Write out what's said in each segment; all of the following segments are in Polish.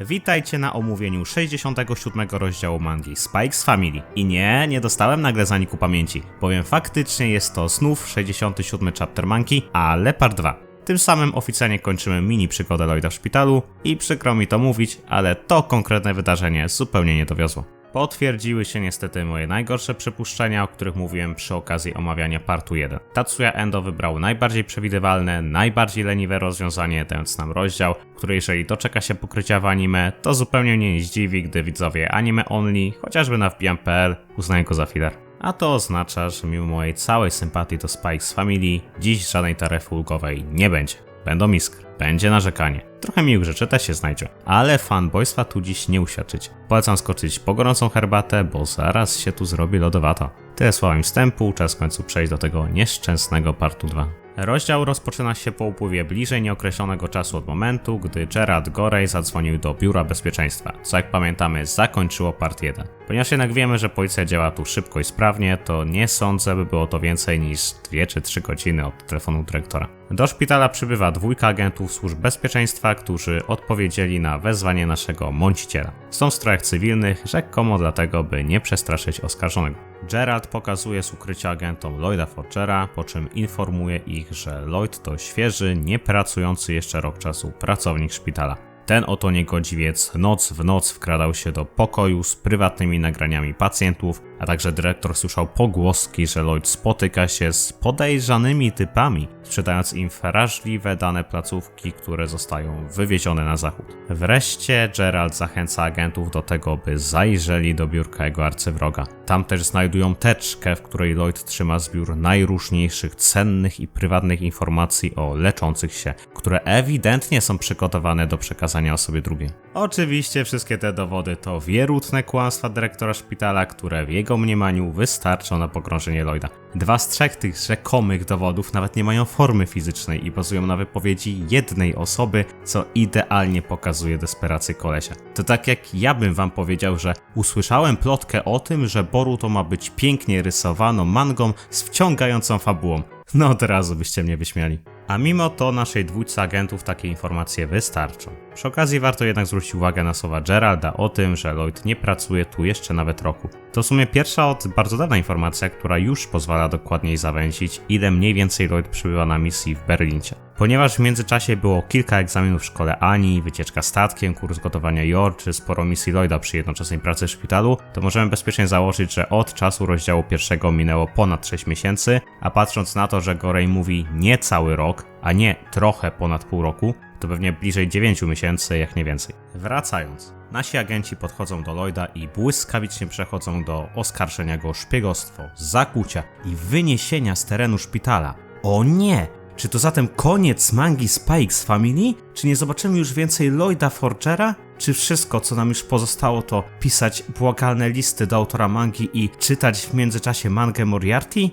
Witajcie na omówieniu 67 rozdziału mangi Spikes Family. I nie, nie dostałem nagle zaniku pamięci, bowiem faktycznie jest to znów 67 chapter mangi, ale part 2. Tym samym oficjalnie kończymy mini przygodę Lloyda w szpitalu i przykro mi to mówić, ale to konkretne wydarzenie zupełnie nie dowiozło. Potwierdziły się niestety moje najgorsze przypuszczenia, o których mówiłem przy okazji omawiania partu 1. Tatsuya Endo wybrał najbardziej przewidywalne, najbardziej leniwe rozwiązanie, dając nam rozdział, który jeżeli doczeka się pokrycia w anime, to zupełnie mnie nie zdziwi, gdy widzowie anime only, chociażby na wbijam.pl, uznają go za filler. A to oznacza, że mimo mojej całej sympatii do Spikes Family, dziś żadnej taryfy ulgowej nie będzie. Będą iskry, będzie narzekanie. Trochę miłych rzeczy też się znajdzie, ale fanboystwa tu dziś nie uświadczyć. Polecam skoczyć po gorącą herbatę, bo zaraz się tu zrobi lodowato. Tyle słowem wstępu, czas w końcu przejść do tego nieszczęsnego partu 2. Rozdział rozpoczyna się po upływie bliżej nieokreślonego czasu od momentu, gdy Gerard Gorey zadzwonił do Biura Bezpieczeństwa, co jak pamiętamy zakończyło part 1. Ponieważ jednak wiemy, że policja działa tu szybko i sprawnie, to nie sądzę, by było to więcej niż 2 czy 3 godziny od telefonu dyrektora. Do szpitala przybywa dwójka agentów służb bezpieczeństwa, którzy odpowiedzieli na wezwanie naszego mąciciela. Są w strojach cywilnych, rzekomo dlatego, by nie przestraszyć oskarżonego. Gerald pokazuje z ukrycia agentom Lloyda Forgera, po czym informuje ich, że Lloyd to świeży, niepracujący jeszcze rok czasu pracownik szpitala. Ten oto niegodziwiec noc w noc wkradał się do pokoju z prywatnymi nagraniami pacjentów, a także dyrektor słyszał pogłoski, że Lloyd spotyka się z podejrzanymi typami, sprzedając im wrażliwe dane placówki, które zostają wywiezione na zachód. Wreszcie Gerald zachęca agentów do tego, by zajrzeli do biurka jego arcywroga. Tam też znajdują teczkę, w której Lloyd trzyma zbiór najróżniejszych cennych i prywatnych informacji o leczących się, które ewidentnie są przygotowane do przekazania osobie drugiej. Oczywiście wszystkie te dowody to wierutne kłamstwa dyrektora szpitala, które w jego mniemaniu wystarczą na pogrążenie Lloyda. Dwa z trzech tych rzekomych dowodów nawet nie mają formy fizycznej i bazują na wypowiedzi jednej osoby, co idealnie pokazuje desperację kolesia. To tak jak ja bym wam powiedział, że usłyszałem plotkę o tym, że Boruto ma być pięknie rysowaną mangą z wciągającą fabułą. No od razu byście mnie wyśmiali. A mimo to naszej dwójce agentów takie informacje wystarczą. Przy okazji warto jednak zwrócić uwagę na słowa Geralda o tym, że Lloyd nie pracuje tu jeszcze nawet roku. To w sumie pierwsza od bardzo dawna informacja, która już pozwala dokładniej zawęzić, ile mniej więcej Lloyd przybywa na misji w Berlincie. Ponieważ w międzyczasie było kilka egzaminów w szkole Ani, wycieczka statkiem, kurs gotowania Yor, czy sporo misji Lloyda przy jednoczesnej pracy w szpitalu, to możemy bezpiecznie założyć, że od czasu rozdziału pierwszego minęło ponad 6 miesięcy, a patrząc na to, że Gorey mówi nie cały rok, a nie trochę ponad pół roku, to pewnie bliżej 9 miesięcy, jak nie więcej. Wracając. Nasi agenci podchodzą do Lloyda i błyskawicznie przechodzą do oskarżenia go o szpiegostwo, zakłucia i wyniesienia z terenu szpitala. O nie! Czy to zatem koniec mangi Spikes Family? Czy nie zobaczymy już więcej Lloyda Forgera? Czy wszystko, co nam już pozostało, to pisać błagalne listy do autora mangi i czytać w międzyczasie mangę Moriarty?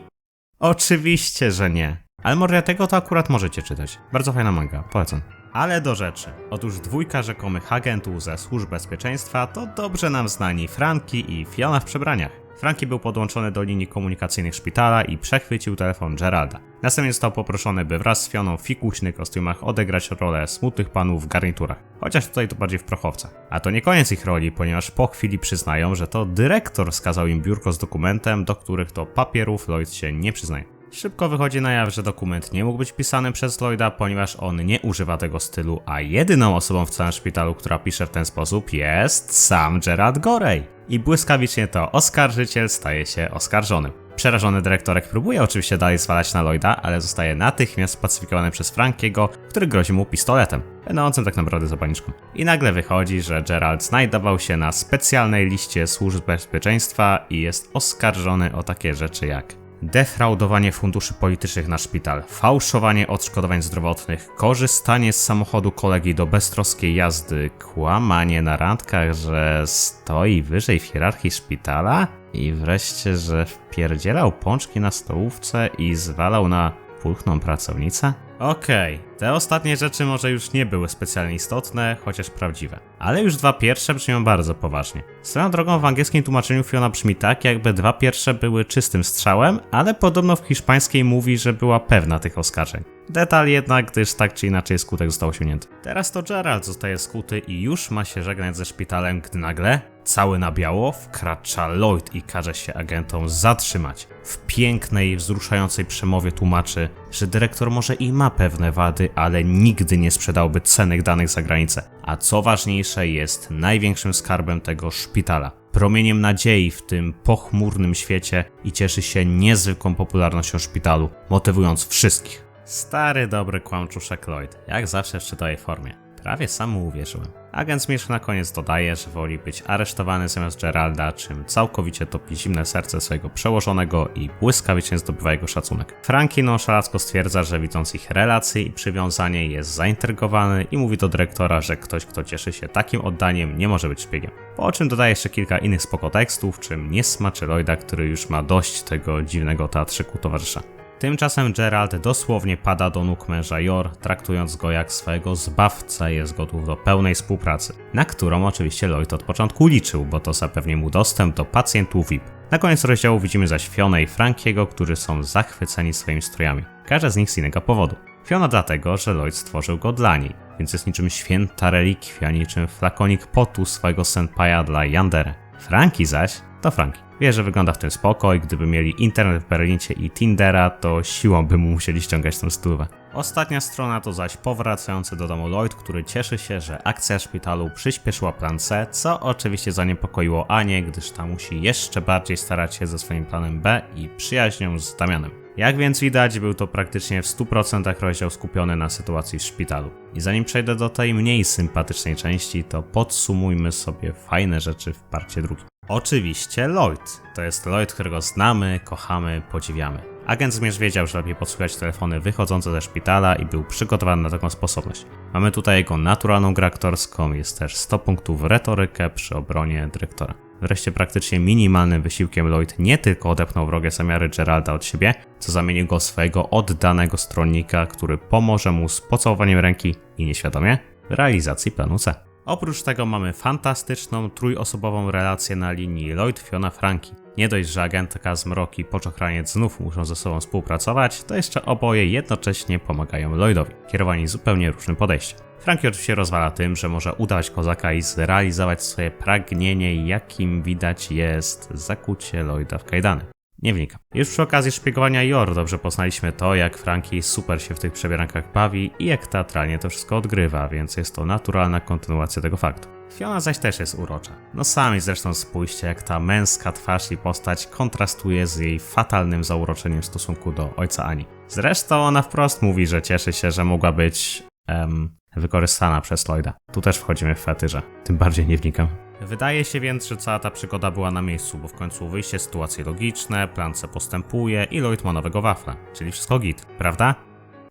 Oczywiście, że nie. Ale Moriarty'ego to akurat możecie czytać. Bardzo fajna manga, polecam. Ale do rzeczy. Otóż dwójka rzekomych agentów ze służb bezpieczeństwa to dobrze nam znani Franki i Fiona w przebraniach. Franki był podłączony do linii komunikacyjnych szpitala i przechwycił telefon Geralda. Następnie został poproszony, by wraz z Fioną w fikuśnych kostiumach odegrać rolę smutnych panów w garniturach. Chociaż tutaj to bardziej w prochowcach. A to nie koniec ich roli, ponieważ po chwili przyznają, że to dyrektor skazał im biurko z dokumentem, do których to papierów Lloyd się nie przyznaje. Szybko wychodzi na jaw, że dokument nie mógł być pisany przez Lloyda, ponieważ on nie używa tego stylu, a jedyną osobą w całym szpitalu, która pisze w ten sposób jest sam Gerard Gorey. I błyskawicznie to oskarżyciel staje się oskarżonym. Przerażony dyrektorek próbuje oczywiście dalej zwalać na Lloyda, ale zostaje natychmiast spacyfikowany przez Frankiego, który grozi mu pistoletem, będącym tak naprawdę zapalniczką. I nagle wychodzi, że Gerald znajdował się na specjalnej liście służb bezpieczeństwa i jest oskarżony o takie rzeczy jak defraudowanie funduszy politycznych na szpital, fałszowanie odszkodowań zdrowotnych, korzystanie z samochodu kolegi do beztroskiej jazdy, kłamanie na randkach, że stoi wyżej w hierarchii szpitala i wreszcie, że wpierdzielał pączki na stołówce i zwalał na pulchną pracownicę? Okej, te ostatnie rzeczy może już nie były specjalnie istotne, chociaż prawdziwe. Ale już dwa pierwsze brzmią bardzo poważnie. Swoją drogą w angielskim tłumaczeniu Fiona brzmi tak, jakby dwa pierwsze były czystym strzałem, ale podobno w hiszpańskiej mówi, że była pewna tych oskarżeń. Detal jednak, gdyż tak czy inaczej skutek został osiągnięty. Teraz to Gerald zostaje skuty i już ma się żegnać ze szpitalem, gdy nagle, cały na biało, wkracza Lloyd i każe się agentom zatrzymać. W pięknej, wzruszającej przemowie tłumaczy, że dyrektor może i ma pewne wady, ale nigdy nie sprzedałby cennych danych za granicę. A co ważniejsze, jest największym skarbem tego szpitala. Promieniem nadziei w tym pochmurnym świecie i cieszy się niezwykłą popularnością szpitalu, motywując wszystkich. Stary, dobry kłamczuszek Lloyd, jak zawsze w szczytowej formie. Prawie sam uwierzyłem. Agent Smith na koniec dodaje, że woli być aresztowany zamiast Geralda, czym całkowicie topi zimne serce swojego przełożonego i błyskawicznie zdobywa jego szacunek. Frankie nonszalacko stwierdza, że widząc ich relacje i przywiązanie jest zaintrygowany i mówi do dyrektora, że ktoś, kto cieszy się takim oddaniem, nie może być szpiegiem. Po czym dodaje jeszcze kilka innych spoko tekstów, czym nie smaczy Lloyda, który już ma dość tego dziwnego teatrzyku towarzysza. Tymczasem Gerald dosłownie pada do nóg męża Jor, traktując go jak swojego zbawcę jest gotów do pełnej współpracy, na którą oczywiście Lloyd od początku liczył, bo to zapewni mu dostęp do pacjentów VIP. Na koniec rozdziału widzimy zaś Fionę i Frankiego, którzy są zachwyceni swoimi strojami. Każdy z nich z innego powodu. Fiona dlatego, że Lloyd stworzył go dla niej, więc jest niczym święta relikwia, niczym flakonik potu swojego senpaja dla Yandere. Franki zaś to Franki. Wie, że wygląda w tym spoko i gdyby mieli internet w Berlinie i Tindera, to siłą by mu musieli ściągać tą stówę. Ostatnia strona to zaś powracający do domu Lloyd, który cieszy się, że akcja szpitalu przyspieszyła plan C, co oczywiście zaniepokoiło Anię, gdyż ta musi jeszcze bardziej starać się ze swoim planem B i przyjaźnią z Damianem. Jak więc widać, był to praktycznie w 100% rozdział skupiony na sytuacji w szpitalu. I zanim przejdę do tej mniej sympatycznej części, to podsumujmy sobie fajne rzeczy w parcie drugim. Oczywiście Lloyd. To jest Lloyd, którego znamy, kochamy, podziwiamy. Agent Zmierz wiedział, że lepiej podsłuchać telefony wychodzące ze szpitala i był przygotowany na taką sposobność. Mamy tutaj jego naturalną grę aktorską, jest też 100 punktów retorykę przy obronie dyrektora. Wreszcie praktycznie minimalnym wysiłkiem Lloyd nie tylko odepnął wrogie zamiary Geralda od siebie, co zamienił go w swojego oddanego stronnika, który pomoże mu z pocałowaniem ręki i nieświadomie realizacji planu C. Oprócz tego mamy fantastyczną, trójosobową relację na linii Lloyd, Fiona, Franki. Nie dość, że agentka z Mroki i poczochraniec znów muszą ze sobą współpracować, to jeszcze oboje jednocześnie pomagają Lloydowi, kierowani zupełnie różnym podejściem. Frankie oczywiście rozwala tym, że może udać kozaka i zrealizować swoje pragnienie, jakim widać jest zakucie Lloyda w kajdany. Nie wnikam. Już przy okazji szpiegowania Jor dobrze poznaliśmy to, jak Frankie super się w tych przebierankach bawi i jak teatralnie to wszystko odgrywa, więc jest to naturalna kontynuacja tego faktu. Fiona zaś też jest urocza. No sami zresztą spójrzcie, jak ta męska twarz i postać kontrastuje z jej fatalnym zauroczeniem w stosunku do ojca Ani. Zresztą ona wprost mówi, że cieszy się, że mogła być... Em, wykorzystana przez Lloyda. Tu też wchodzimy w fetyrze. Tym bardziej nie wnikam. Wydaje się więc, że cała ta przygoda była na miejscu, bo w końcu wyjście z sytuacji logiczne, plan C postępuje i Lloyd ma nowego wafla, czyli wszystko git, prawda?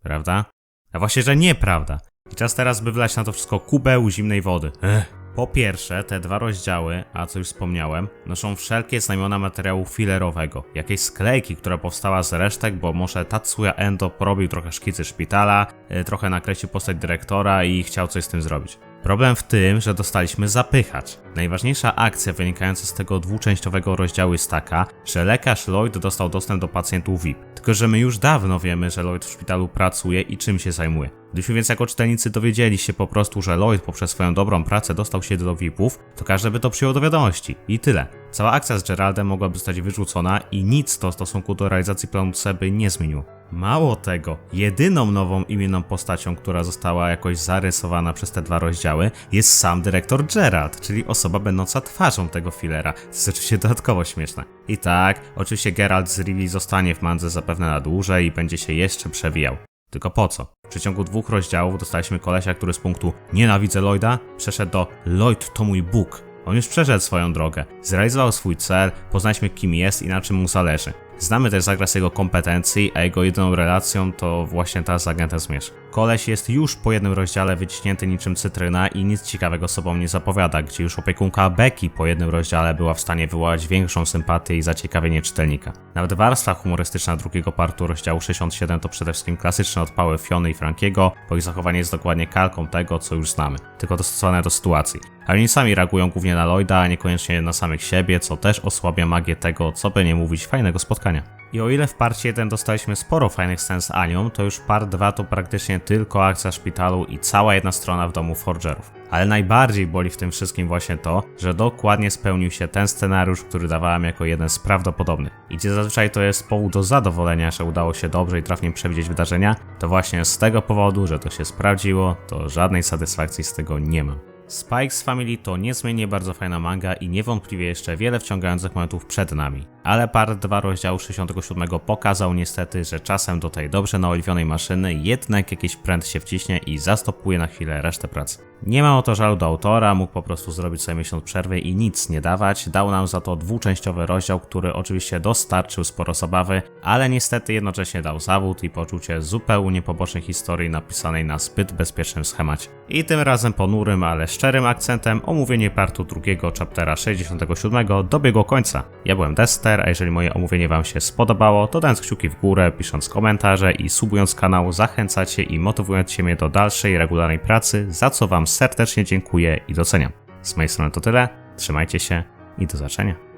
Prawda? A właśnie, że nieprawda. I czas teraz by wlać na to wszystko kubeł zimnej wody. Ech. Po pierwsze, te dwa rozdziały, a co już wspomniałem, noszą wszelkie znamiona materiału filerowego. Jakiejś sklejki, która powstała z resztek, bo może Tatsuya Endo porobił trochę szkicy szpitala, y, trochę nakreślił postać dyrektora i chciał coś z tym zrobić. Problem w tym, że dostaliśmy zapychacz. Najważniejsza akcja wynikająca z tego dwuczęściowego rozdziału jest taka, że lekarz Lloyd dostał dostęp do pacjentów VIP. Tylko, że my już dawno wiemy, że Lloyd w szpitalu pracuje i czym się zajmuje. Gdybyśmy więc jako czytelnicy dowiedzieli się po prostu, że Lloyd poprzez swoją dobrą pracę dostał się do VIP-ów, to każdy by to przyjął do wiadomości. I tyle. Cała akcja z Geraldem mogłaby zostać wyrzucona i nic to w stosunku do realizacji planu C by nie zmieniło. Mało tego, jedyną nową imienną postacią, która została jakoś zarysowana przez te dwa rozdziały, jest sam dyrektor Gerald, czyli osoba będąca twarzą tego filera. To jest oczywiście dodatkowo śmieszne. I tak, oczywiście Gerald z Rivi zostanie w mandze zapewne na dłużej i będzie się jeszcze przewijał. Tylko po co? W przeciągu dwóch rozdziałów dostaliśmy kolesia, który z punktu nienawidzę Lloyda przeszedł do Lloyd to mój Bóg. On już przeszedł swoją drogę, zrealizował swój cel, poznaliśmy kim jest i na czym mu zależy. Znamy też zakres jego kompetencji, a jego jedyną relacją to właśnie ta z agentem Zmierzch. Koleś jest już po jednym rozdziale wyciśnięty niczym cytryna i nic ciekawego sobą nie zapowiada, gdzie już opiekunka Becky po jednym rozdziale była w stanie wywołać większą sympatię i zaciekawienie czytelnika. Nawet warstwa humorystyczna drugiego partu rozdziału 67 to przede wszystkim klasyczne odpały Fiony i Frankiego, bo ich zachowanie jest dokładnie kalką tego, co już znamy, tylko dostosowane do sytuacji. Ale oni sami reagują głównie na Lloyda, a niekoniecznie na samych siebie, co też osłabia magię tego, co by nie mówić, fajnego spotkania. I o ile w parcie 1 dostaliśmy sporo fajnych scen z Anią, to już part 2 to praktycznie tylko akcja szpitalu i cała jedna strona w domu Forgerów. Ale najbardziej boli w tym wszystkim właśnie to, że dokładnie spełnił się ten scenariusz, który dawałem jako jeden z prawdopodobnych. I gdzie zazwyczaj to jest powód do zadowolenia, że udało się dobrze i trafnie przewidzieć wydarzenia, to właśnie z tego powodu, że to się sprawdziło, to żadnej satysfakcji z tego nie mam. Spikes Family to niezmiennie bardzo fajna manga i niewątpliwie jeszcze wiele wciągających momentów przed nami. Ale part 2 rozdziału 67 pokazał niestety, że czasem do tej dobrze naoliwionej maszyny jednak jakiś pręt się wciśnie i zastopuje na chwilę resztę pracy. Nie ma o to żalu do autora, mógł po prostu zrobić sobie miesiąc przerwy i nic nie dawać. Dał nam za to dwuczęściowy rozdział, który oczywiście dostarczył sporo zabawy, ale niestety jednocześnie dał zawód i poczucie zupełnie pobocznej historii napisanej na zbyt bezpiecznym schemacie. I tym razem ponurym, ale szczerym akcentem omówienie partu drugiego chaptera 67 dobiegło końca. Ja byłem Dester, a jeżeli moje omówienie Wam się spodobało, to dając kciuki w górę, pisząc komentarze i subując kanał zachęcacie i motywując się mnie do dalszej regularnej pracy, za co Wam serdecznie dziękuję i doceniam. Z mojej strony to tyle, trzymajcie się i do zobaczenia.